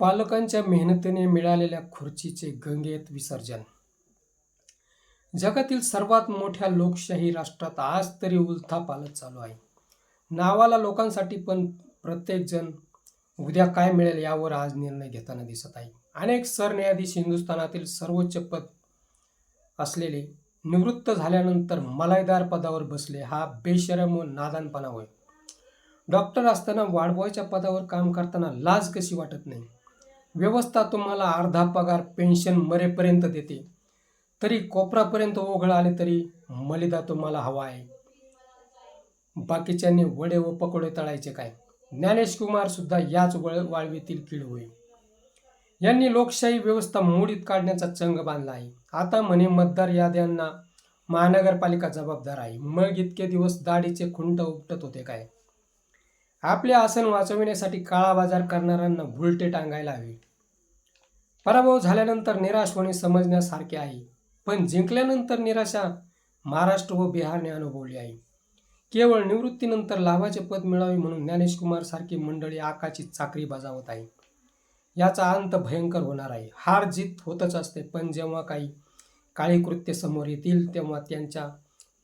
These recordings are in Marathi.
पालकांच्या मेहनतीने मिळालेल्या खुर्चीचे गंगेत विसर्जन. जगातील सर्वात मोठ्या लोकशाही राष्ट्रात आज तरी उलथापालथ चालू आहे. नावाला लोकांसाठी पण प्रत्येकजण उद्या काय मिळेल यावर आज निर्णय घेताना दिसत आहे. अनेक सरन्यायाधीश हिंदुस्थानातील सर्वोच्च पद असलेले निवृत्त झाल्यानंतर मलाईदार पदावर बसले हा बेशरम व नादानपणा होय. डॉक्टर असताना वाढवायच्या पदावर काम करताना लाज कशी वाटत नाही? व्यवस्था तुम्हाला अर्धा पगार पेन्शन मरेपर्यंत देते. तरी कोपरापर्यंत ओघळ आले तरी मलिदा तुम्हाला हवा आहे. बाकीच्यांनी वडे व पकोडे तळायचे काय? ज्ञानेश कुमार सुद्धा याच वळ वाळवीतील कीड होईल यांनी लोकशाही व्यवस्था मोडीत काढण्याचा चंग बांधला आहे. आता म्हणे मतदार याद्यांना महानगरपालिका जबाबदार आहे. मग इतके दिवस दाढीचे खुंट उपटत होते काय? आपले आसन वाचविण्यासाठी काळा बाजार करणाऱ्यांना भुलटे टांगायला हवे. पराभव झाल्यानंतर निराश होणे समजण्यासारखे आहे. पण जिंकल्यानंतर निराशा महाराष्ट्र व बिहारने अनुभवली आहे. केवळ निवृत्तीनंतर लाभाचे पद मिळावे म्हणून ज्ञानेश कुमार सारखी मंडळी आकाची चाकरी बजावत आहे. याचा अंत भयंकर होणार आहे. हार जीत होतच असते पण जेव्हा काही काळी कृत्य समोर येतील तेव्हा त्यांच्या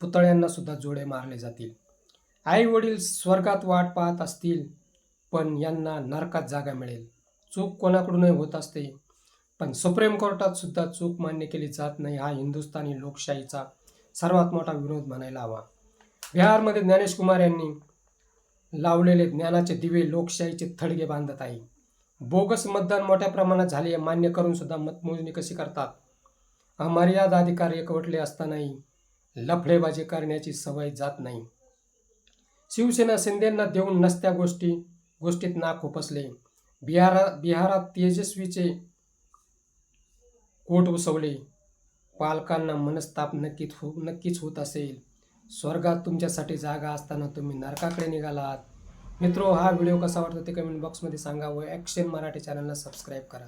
पुतळ्यांना सुद्धा जोडे मारले जातील. आई वडील स्वर्गात वाट पाहत असतील पण यांना नरकात जागा मिळेल. चूक कोणाकडूनही होत असते पण सुप्रीम कोर्टात सुद्धा चूक मान्य केली जात नाही हा हिंदुस्थानी लोकशाहीचा सर्वात मोठा विनोद म्हणायला हवा. बिहारमध्ये ज्ञानेश कुमार यांनी लावलेले ज्ञानाचे दिवे लोकशाहीचे थडगे बांधत आहे. बोगस मतदान मोठ्या प्रमाणात झाले मान्य करून सुद्धा मतमोजणी कशी करतात? अमर्याद अधिकार एकवटले असतानाही लफडेबाजी करण्याची सवय जात नाही. शिवसेना शिंदेंना देऊन नसत्या गोष्टी गोष्टीत नाक खुपसले बिहारा बिहारात तेजस्वीचे कोट उसवले. पालकांना मनस्ताप नक्कीच हो नक्कीच होत असेल. स्वर्गात तुमच्यासाठी जागा असताना तुम्ही नरकाकडे निघालात. मित्रो हा व्हिडिओ कसा वाटतो ते कमेंट बॉक्समध्ये सांगा व ॲक्शन मराठी चॅनलला सबस्क्राईब करा.